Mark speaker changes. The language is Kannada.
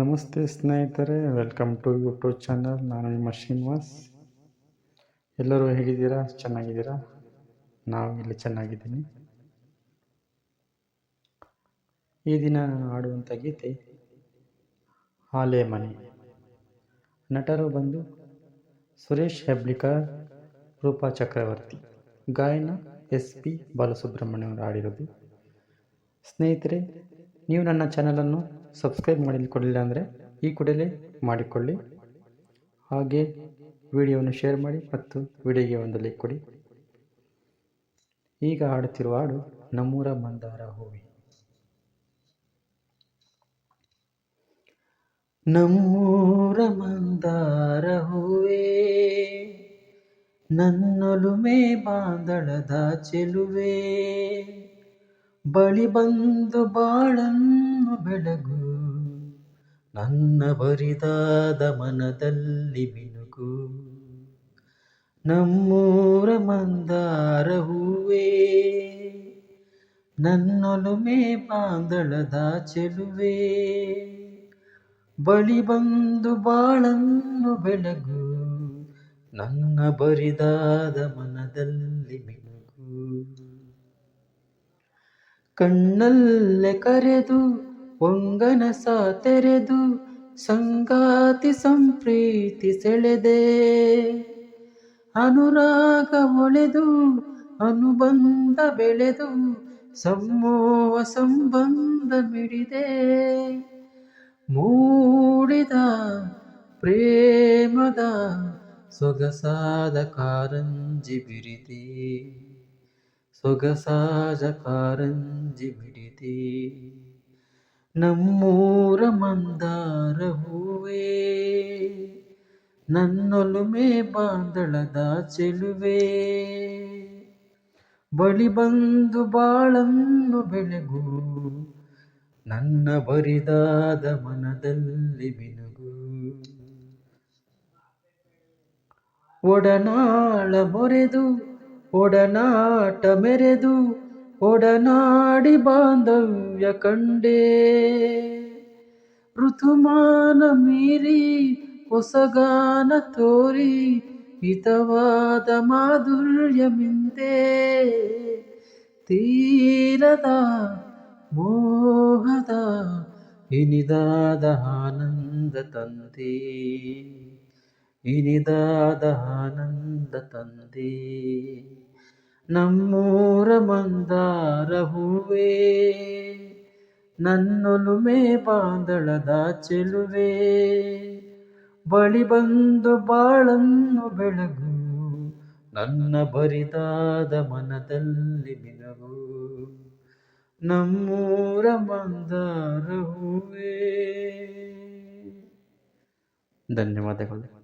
Speaker 1: ನಮಸ್ತೆ ಸ್ನೇಹಿತರೆ ವೆಲ್ಕಮ್ ಟು ಯೂಟ್ಯೂಬ್ ಚಾನಲ್ ನಾನು ನಿಮ್ಮ ಶ್ರೀನಿವಾಸ್. ಎಲ್ಲರೂ ಹೇಗಿದ್ದೀರಾ? ಚೆನ್ನಾಗಿದ್ದೀರಾ? ನಾವು ಇಲ್ಲಿ ಚೆನ್ನಾಗಿದ್ದೀನಿ. ಈ ದಿನ ನಾನು ಆಡುವಂಥ ಗೀತೆ, ಹಾಲೆ ಮನೆ. ನಟರು ಬಂದು ಸುರೇಶ್ ಹೆಬ್ಳಿಕರ್ ರೂಪಾ ಚಕ್ರವರ್ತಿ, ಗಾಯನ ಎಸ್ ಪಿ ಬಾಲಸುಬ್ರಹ್ಮಣ್ಯ ಅವರು ಆಡಿರೋದು ಸ್ನೇಹಿತರೆ ನೀವು ನನ್ನ ಚಾನಲನ್ನು ಸಬ್ಸ್ಕ್ರೈಬ್ ಮಾಡಿಕೊಳ್ಳಿಲ್ಲ ಅಂದರೆ ಈ ಕೂಡಲೇ ಮಾಡಿಕೊಳ್ಳಿ. ಹಾಗೆ ವಿಡಿಯೋವನ್ನು ಶೇರ್ ಮಾಡಿ ಮತ್ತು ವಿಡಿಯೋಗೆ ಒಂದು ಲೈಕ್ ಕೊಡಿ. ಈಗ ಹಾಡುತ್ತಿರುವ ಹಾಡು ನಮ್ಮೂರ ಮಂದಾರ ಹೂವಿ. ನಮ್ಮೂರ ಮಂದಾರ ಹೂವೇ, ನನ್ನೊಲುಮೆ ಬಾಂದಳದ ಚೆಲುವೆ. ಬಳಿ ಬಂದು ಬಾಳನ್ನು ಬೆಳಗು, ನನ್ನ ಬರಿದಾದ ಮನದಲ್ಲಿ ಮಿನುಗು. ನಮ್ಮೂರ ಮಂದಾರ ಹೂವೇ, ನನ್ನೊಲುಮೆ ಬಾಂದಳದ ಚೆಲುವೆ. ಬಳಿ ಬಂದು ಬಾಳನ್ನು ಬೆಳಗು, ನನ್ನ ಬರಿದಾದ ಮನದಲ್ಲಿ ಮಿನುಗು. ಕಣ್ಣಲ್ಲೇ ಕರೆದು ಒಂಗನಸ ತೆರೆದು, ಸಂಗಾತಿ ಸಂಪ್ರೀತಿ ಸೆಳೆದೆ. ಅನುರಾಗ ಒಳೆದು, ಅನುಬಂಧ ಬೆಳೆದು ಸಮೂಹ ಸಂಬಂಧ ಮಿಡಿದೆ. ಮೂಡಿದ ಪ್ರೇಮದ ಸೊಗಸಾದ ಕಾರಂಜಿ ಬಿರಿದೆ. ಸೊಗಸಾದ ಕಾರಂಜಿ ಮಿಡಿದೆ. ನಮ್ಮೂರ ಮಂದಾರ ಹೂವೇ, ನನ್ನೊಲುಮೆ ಬಾಂದಳದ ಚೆಲುವೆ. ಬಳಿ ಬಂದು ಬಾಳನ್ನು ಬೆಳಗು ನನ್ನ ಬರಿದಾದ ಮನದಲ್ಲಿ ಬಿನುಗು ಒಡನಾಳ ಮೊರೆದು ಒಡನಾಟ ಮೆರೆದು ಒಡನಾಡಿ ಬಾಂಧವ್ಯ ಕಂಡೇ. ಋತುಮಾನ ಮೀರಿ ಹೊಸಗಾನ ತೋರಿ, ಹಿತವಾದ ಮಾಧುರ್ಯ ಮಿಂದೆ ತೀರದ ಮೋಹದ ಇನಿದಾದ ಆನಂದ ತಂದೆ. ಇನಿದಾದ ಆನಂದ ತಂದೆ. ನಮ್ಮೂರ ಮಂದಾರ ಹೂವೇ, ನನ್ನೊಲುಮೆ ಬಾಂದಳದ ಚೆಲುವೆ. ಬಳಿ ಬಂದು ಬಾಳನ್ನು ಬೆಳಗು, ನನ್ನ ಬರಿದಾದ ಮನದಲ್ಲಿ ಮಿನಗು. ನಮ್ಮೂರ ಮಂದಾರ ಹೂವೇ. ಧನ್ಯವಾದಗಳು.